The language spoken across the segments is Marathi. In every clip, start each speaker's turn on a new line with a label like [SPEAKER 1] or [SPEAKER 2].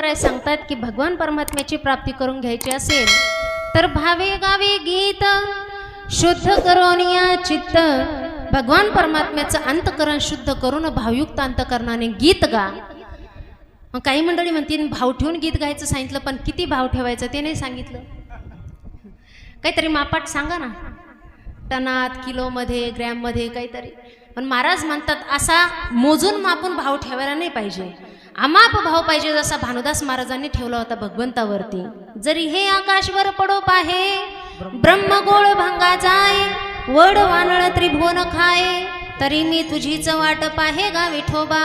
[SPEAKER 1] तुकोबराय सांगतात की भगवान परमात्म्याची प्राप्ती करून घ्यायची असेल तर भावे गावे गीत शुद्ध करून या चित्त. भगवान परमात्म्याचं अंतकरण शुद्ध करून भावयुक्त अंतकरणाने गीत गा. मग काही मंडळी म्हणतील भाव ठेवून गीत गायचं सांगितलं पण किती भाव ठेवायचं ते नाही सांगितलं. काहीतरी मापाट सांगा ना. टनात किलोमध्ये ग्रॅममध्ये काहीतरी. पण महाराज म्हणतात असा मोजून मापून भाव ठेवायला नाही पाहिजे. अमाप भाव पाहिजे जसा भानुदास महाराजांनी ठेवला होता भगवंतावरती. जरी हे आकाशवर पडो पाहे ब्रह्मगोळ भंगा जाय वड वानळ त्रिभुवन खाय तरी मी तुझीच वाट पाहे गा विठोबा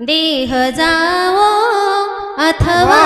[SPEAKER 1] देह जावो अथवा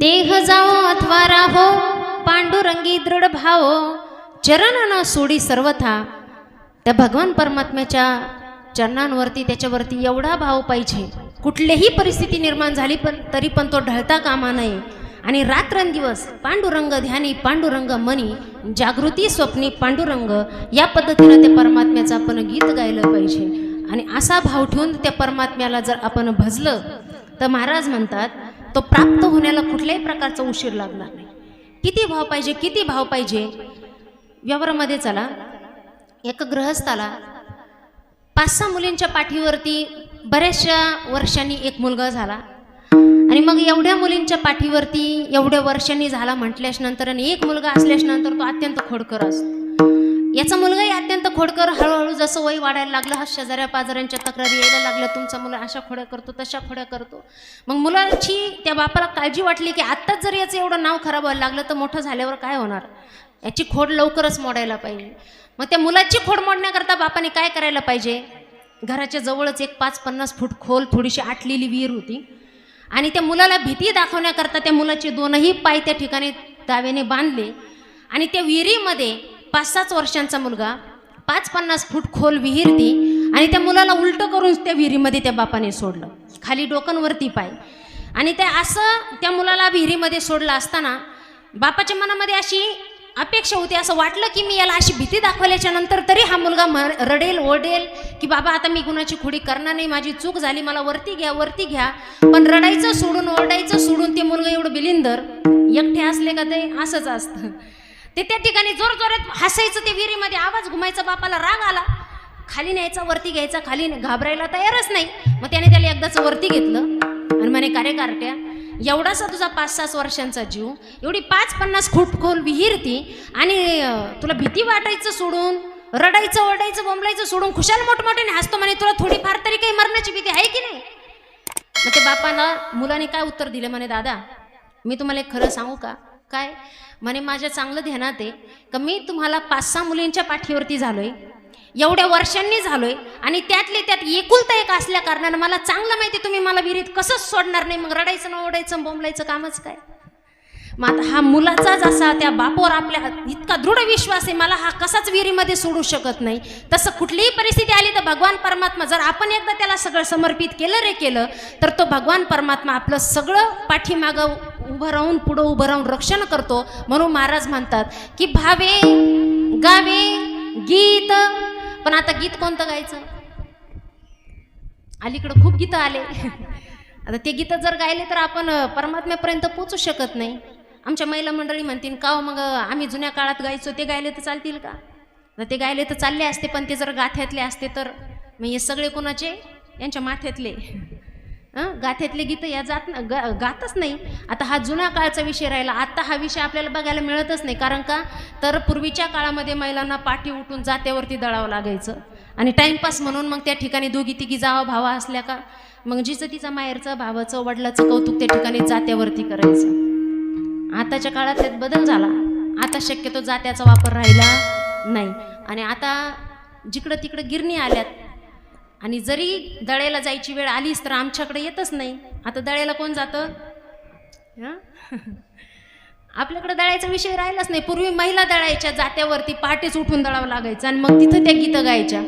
[SPEAKER 2] देह
[SPEAKER 1] जाओ अथवा राहो पांडुरंगी दृढ भाव चरण सोडी सर्वथा. त्या भगवान परमात्म्याच्या चरणांवरती त्याच्यावरती एवढा भाव पाहिजे. कुठलीही परिस्थिती निर्माण झाली पण तरी पण तो ढळता कामा नये. आणि रात्रंदिवस पांडुरंग ध्यानी पांडुरंग मनी जागृती स्वप्नी पांडुरंग या पद्धतीनं त्या परमात्म्याचं आपण गीत गायलं पाहिजे. आणि असा भाव ठेवून त्या परमात्म्याला जर आपण भजलं तर महाराज म्हणतात तो प्राप्त होण्याला कुठल्याही प्रकारचा उशीर लागणार नाही. किती भाव पाहिजे किती भाव पाहिजे? व्यवहारामध्ये चला. एका ग्रहस्थाला पाच सहा मुलींच्या पाठीवरती बऱ्याचशा वर्षांनी एक मुलगा झाला. आणि मग एवढ्या मुलींच्या पाठीवरती एवढ्या वर्षांनी झाला म्हटल्याच नंतर आणि एक मुलगा असल्याच नंतर तो अत्यंत खोडकर असतो. याचा मुलगाही अत्यंत खोडकर हळूहळू जसं वय वाढायला लागलं हा शेजाऱ्या पाजाऱ्यांच्या तक्रारी यायला लागल्या तुमचा मुलं अशा खोड्या करतो तशा खोड्या करतो. मग मुलाची त्या बापाला काळजी वाटली की आत्ताच जर याचं एवढं नाव खराब व्हायला लागलं तर मोठं झाल्यावर काय होणार? याची खोड लवकरच मोडायला पाहिजे. मग त्या मुलाची खोड मोडण्याकरता बापाने काय करायला पाहिजे? घराच्या जवळच एक पाच पन्नास फूट खोल थोडीशी आटलेली विहीर होती. आणि त्या मुलाला भीती दाखवण्याकरता त्या मुलाचे दोनही पाय त्या ठिकाणी दावेने बांधले. आणि त्या विहिरीमध्ये पाच सात वर्षांचा मुलगा पाच पन्नास फूट खोल विहीर ती आणि त्या मुलाला उलटं करून त्या विहिरीमध्ये त्या बापाने सोडलं. खाली डोकनवरती पाय. आणि त्या असं त्या मुलाला विहिरीमध्ये सोडलं असताना बापाच्या मनामध्ये अशी अपेक्षा होती असं वाटलं की मी याला अशी भीती दाखवल्याच्या नंतर तरी हा मुलगा म रडेल ओढेल की बाबा आता मी कुणाची खुडी करणार नाही माझी चूक झाली मला वरती घ्या वरती घ्या. पण रडायचं सोडून ओरडायचं सोडून ते मुलगा एवढं बिलिंदर एकटे असले का ते असंच असतं. ते त्या ठिकाणी जोर जोरात हसायचं ते विहिरीमध्ये आवाज घुमायचा बापाला राग आला. खाली न्यायचा वरती घ्यायचा खाली घाबरायला तयारच नाही. मग त्याने त्याला एकदाच वरती घेतलं आणि म्हणे कार्यकारट्या एवढासा तुझा पाच सात वर्षांचा जीव एवढी पाच पन्नास फूट खोल विहीर ती आणि तुला भीती वाटायचं सोडून रडायचं ओरडायचं बोंबलायचं सोडून खुशाल मोठमोठ्याने हसतो म्हणे तुला थोडीफार तरी काही मरण्याची भीती आहे की नाही? मग ते बापाला मुलाने काय उत्तर दिलं म्हणे दादा मी तुम्हाला एक खरं सांगू का? काय? म्हणे माझ्या चांगलं ध्यानात आहे. का मी तुम्हाला पाच सहा मुलींच्या पाठीवरती झालो आहे एवढ्या वर्षांनी झालोय आणि त्यातले त्यात एकुलता एक असल्या कारणानं मला चांगलं माहिती तुम्ही मला विहिरीत कसंच सोडणार नाही. मग रडायचं न ओढायचं बोंबलायचं कामच काय? मग आता हा मुलाचाच असा त्या बापावर आपल्या इतका दृढ विश्वास आहे मला हा कसाच विहिरीमध्ये सोडू शकत नाही. तसं कुठलीही परिस्थिती आली तर भगवान परमात्मा जर आपण एकदा त्याला सगळं समर्पित केलं रे केलं तर तो भगवान परमात्मा आपलं सगळं पाठीमागं उभं राहून पुढं उभं राहून रक्षण करतो. म्हणून महाराज म्हणतात की भावे गावे गीत. पण आता गीत कोणतं गायचं? अलीकडं खूप गीतं आले. आता ते गीतं जर गायले तर आपण परमात्म्यापर्यंत पोचू शकत नाही. आमच्या महिला मंडळी म्हणतील का हो मग आम्ही जुन्या काळात गायचो ते गायले तर चालतील का? ते गायले तर चालले असते पण ते जर गाथ्यातले असते तर मग हे सगळे कोणाचे? यांच्या माथ्यातले. हं? गाथ्यातले गीतं या जात ना गा गातच नाही. आता हा जुन्या काळचा विषय राहिला. आता हा विषय आपल्याला बघायला मिळतच नाही. कारण का? तर पूर्वीच्या काळामध्ये महिलांना पाठी उठून जात्यावरती दळावं लागायचं. आणि टाईमपास म्हणून मग त्या ठिकाणी दोघी तिघी जावा भावा असल्या का? मग जिचं तिचं माहेरचं भावाचं वडिलाचं कौतुक त्या ठिकाणी जात्यावरती करायचं. आताच्या काळात त्यात बदल झाला. आता शक्यतो जात्याचा वापर राहिला नाही. आणि आता जिकडं तिकडं गिरणी आल्यात आणि जरी दळ्याला जायची वेळ आलीच तर आमच्याकडे येतच नाही. आता दळ्याला कोण जातं? आपल्याकडे दळायचा विषय राहिलाच नाही. पूर्वी महिला दळायच्या जात्यावरती पहाटेच उठून दळावं लागायचं आणि मग तिथं त्या गीतं गायच्या.